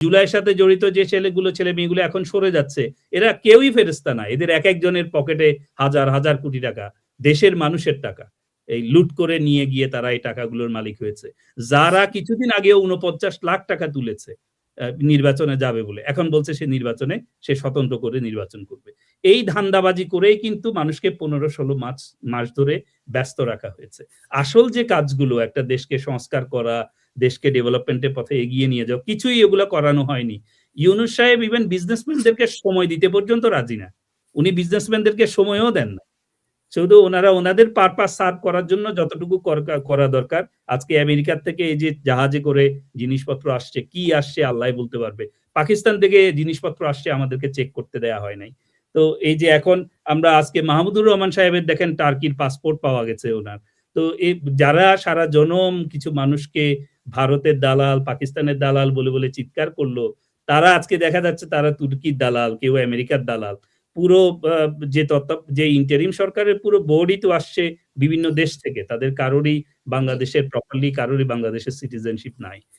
জুলাইয়ের সাথে জড়িত যে ছেলেগুলো, ছেলে মেয়েগুলো এখন সরে যাচ্ছে, এরা কেউই ফেরেস্তা না। এদের এক একজনের পকেটে হাজার হাজার কোটি টাকা, দেশের মানুষের টাকা। এই লুট করে নিয়ে গিয়ে তারা এই টাকাগুলোর মালিক হয়েছে। যারা কিছুদিন আগে উনপঞ্চাশ লাখ টাকা তুলেছে নির্বাচনে যাবে বলে, এখন বলছে সে নির্বাচনে, সে স্বতন্ত্র করে নির্বাচন করবে। এই ধান্দাবাজি করেই কিন্তু মানুষকে পনেরো, ষোলো মাস মাস ধরে ব্যস্ত রাখা হয়েছে। আসল যে কাজগুলো, একটা দেশকে সংস্কার করা দেশকে ডেভেলপমেন্টের পথে এগিয়ে নিয়ে যাও। কিছুই এগুলো করানো হয়নি। ইউনুস সাহেব ইভেন বিজনেসম্যানদেরকে সময় দিতে পর্যন্ত রাজি না। উনি বিজনেসম্যানদেরকে সময়ও দেন না। শুধু ওনারা ওনাদের পারপাস সার্ভ করার জন্য যতটুকু করা দরকার, আজকে আমেরিকার থেকে এই যে জাহাজে করে জিনিসপত্র আসছে, কি আসছে আল্লাহ বলতে পারবে। পাকিস্তান থেকে জিনিসপত্র আসছে, আমাদেরকে চেক করতে দেয়া হয় নাই। তো এই যে এখন আমরা আজকে মাহমুদুর রহমান সাহেবের দেখেন টার্কির পাসপোর্ট পাওয়া গেছে ওনার। তো এই যারা সারা জনম কিছু মানুষকে ভারতের দালাল, পাকিস্তানের দালাল বলে বলে চিৎকার করল। তারা আজকে দেখা যাচ্ছে তারা তুর্কির দালাল, কেউ আমেরিকার দালাল। পুরো যে তত্ত্ব, যে ইন্টারিম সরকারের পুরো বোর্ডই তো আসছে বিভিন্ন দেশ থেকে। তাদের কারোরই বাংলাদেশের প্রপারলি কারোরই বাংলাদেশের সিটিজেনশিপ নাই।